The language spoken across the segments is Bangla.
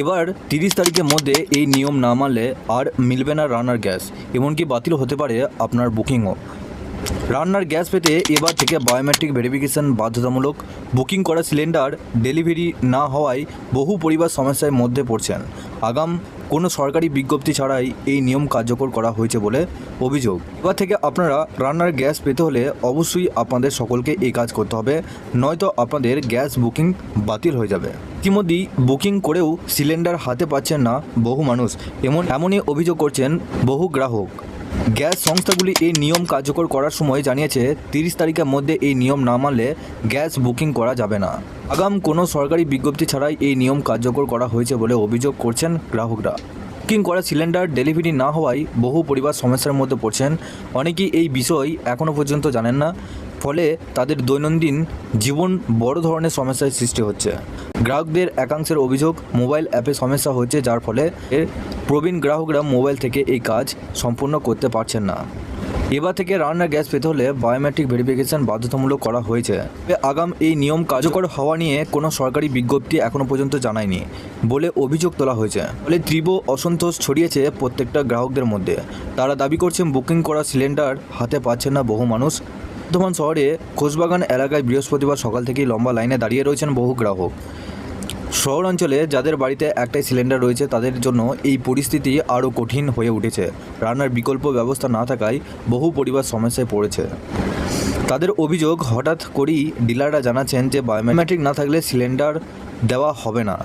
এবার তিরিশ তারিখের মধ্যে এই নিয়ম না মানলে আর মিলবে না রান্নার গ্যাস, এমনকি বাতিল হতে পারে আপনার বুকিংও। রান্নার গ্যাস পেতে এবার থেকে বায়োমেট্রিক ভেরিফিকেশন বাধ্যতামূলক বুকিং করা সিলিন্ডার ডেলিভারি না হওয়ায় বহু পরিবার সমস্যার মধ্যে পড়ছেন। আগাম কোনো সরকারি বিজ্ঞপ্তি ছাড়াই এই নিয়ম কার্যকর করা হয়েছে বলে অভিযোগ। এবার থেকে আপনারা রান্নার গ্যাস পেতে হলে অবশ্যই আপনাদের সকলকে এই কাজ করতে হবে, নয়তো আপনাদের গ্যাস বুকিং বাতিল হয়ে যাবে। ইতিমধ্যেই বুকিং করেও সিলিন্ডার হাতে পাচ্ছেন না বহু মানুষ। এমন, এমনই অভিযোগ করছেন বহু গ্রাহক। গ্যাস সংস্থাগুলি এই নিয়ম কার্যকর করার সময় জানিয়েছে, তিরিশ তারিখের মধ্যে এই নিয়ম না মানলে গ্যাস বুকিং করা যাবে না। আগাম কোনো সরকারি বিজ্ঞপ্তি ছাড়াই এই নিয়ম কার্যকর করা হয়েছে বলে অভিযোগ করছেন গ্রাহকরা। বুকিং করা সিলিন্ডার ডেলিভারি না হওয়ায় বহু পরিবার সমস্যার মধ্যে পড়ছেন। অনেকেই এই বিষয় এখনও পর্যন্ত জানেন না, ফলে তাদের দৈনন্দিন জীবন বড় ধরনের সমস্যার সৃষ্টি হচ্ছে। গ্রাহকদের একাংশের অভিযোগ, মোবাইল অ্যাপে সমস্যা হচ্ছে যার ফলে প্রবীণ গ্রাহকরা মোবাইল থেকে এই কাজ সম্পূর্ণ করতে পারছেন না। এবার থেকে রান্নার গ্যাস পেতে হলে বায়োমেট্রিক ভেরিফিকেশন বাধ্যতামূলক করা হয়েছে। আগাম এই নিয়ম কার্যকর হওয়া নিয়ে কোনো সরকারি বিজ্ঞপ্তি এখনও পর্যন্ত জানায়নি বলে অভিযোগ তোলা হয়েছে। ফলে তীব্র অসন্তোষ ছড়িয়েছে প্রত্যেকটা গ্রাহকদের মধ্যে। তারা দাবি করছেন বুকিং করা সিলিন্ডার হাতে পাচ্ছেন না বহু মানুষ। বর্ধমান শহরে খোসবাগান এলাকায় বৃহস্পতিবার সকাল থেকেই লম্বা লাইনে দাঁড়িয়ে রয়েছেন বহু গ্রাহক। শহরাঞ্চলে যাদের বাড়িতে একটাই সিলিন্ডার রয়েছে, তাদের জন্য এই পরিস্থিতি আরও কঠিন হয়ে উঠেছে। রান্নার বিকল্প ব্যবস্থা না থাকায় বহু পরিবার সমস্যায় পড়েছে। তাদের অভিযোগ হঠাৎ করেই ডিলাররা জানাচ্ছেন যে, বায়োমেট্রিক না থাকলে সিলিন্ডার দেওয়া হবে না।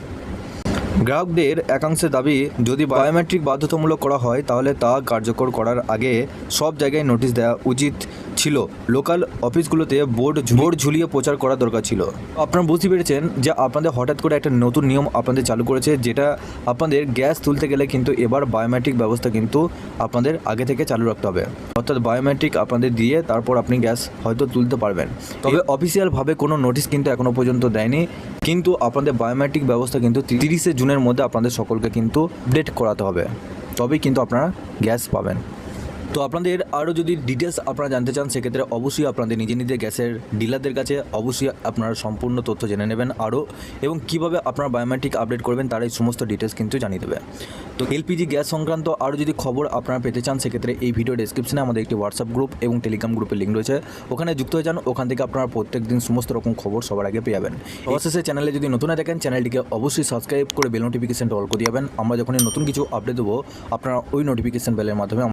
গ্রাহকদের একাংশের দাবি, যদি বায়োমেট্রিক বাধ্যতামূলক করা হয়, তাহলে তা কার্যকর করার আগে সব জায়গায় নোটিশ দেওয়া উচিত ছিল। লোকাল অফিসগুলোতে বোর্ড বোর্ড ঝুলিয়ে প্রচার করা দরকার ছিল। আপনারা বুঝতে পেরেছেন যে আপনাদের হঠাৎ করে একটা নতুন নিয়ম আপনাদের চালু করেছে যেটা আপনাদের গ্যাস তুলতে গেলে কিন্তু এবার বায়োমেট্রিক ব্যবস্থা কিন্তু আপনাদের আগে থেকে চালু রাখতে হবে। অর্থাৎ বায়োমেট্রিক আপনাদের দিয়ে তারপর আপনি গ্যাস হয়তো তুলতে পারবেন। তবে অফিসিয়ালভাবে কোনো নোটিশ কিন্তু এখনও পর্যন্ত দেয়নি। কিন্তু আপনাদের বায়োমেট্রিক ব্যবস্থা কিন্তু তিরিশে জুনের মধ্যে আপনাদের সকলকে কিন্তু আপডেট করাতে হবে। তবেই কিন্তু আপনারা গ্যাস পাবেন। তো আপনাদের আরও যদি ডিটেলস আপনারা জানতে চান, সেক্ষেত্রে অবশ্যই আপনাদের নিজে নিজে গ্যাসের ডিলারদের কাছে অবশ্যই আপনারা সম্পূর্ণ তথ্য জেনে নেবেন আরও এবং কীভাবে আপনারা বায়োমেট্রিক আপডেট করবেন তার এই সমস্ত ডিটেলস কিন্তু জানিয়ে দেবে। তো এলপিজি গ্যাস সংক্রান্ত আরও যদি খবর আপনারা পেতে চান, সেক্ষেত্রে এই ভিডিও ডেসক্রিপশনে আমাদের একটি হোয়াটসঅ্যাপ গ্রুপ এবং টেলিগ্রাম গ্রুপের লিঙ্ক রয়েছে। ওখানে যুক্ত হয়ে যান, ওখান থেকে আপনারা প্রত্যেক দিন সমস্ত রকম খবর সবার আগে পেয়ে যাবেন। অবশেষে চ্যানেলে যদি নতুন দেখেন চ্যানেলটিকে অবশ্যই সাবস্ক্রাইব করে বেল নোটিফিকেশনটা অল করে যাবেন। আমরা যখনই নতুন কিছু আপডেট দেবো, আপনারা ওই নোটিফিকেশন বেলের মাধ্যমে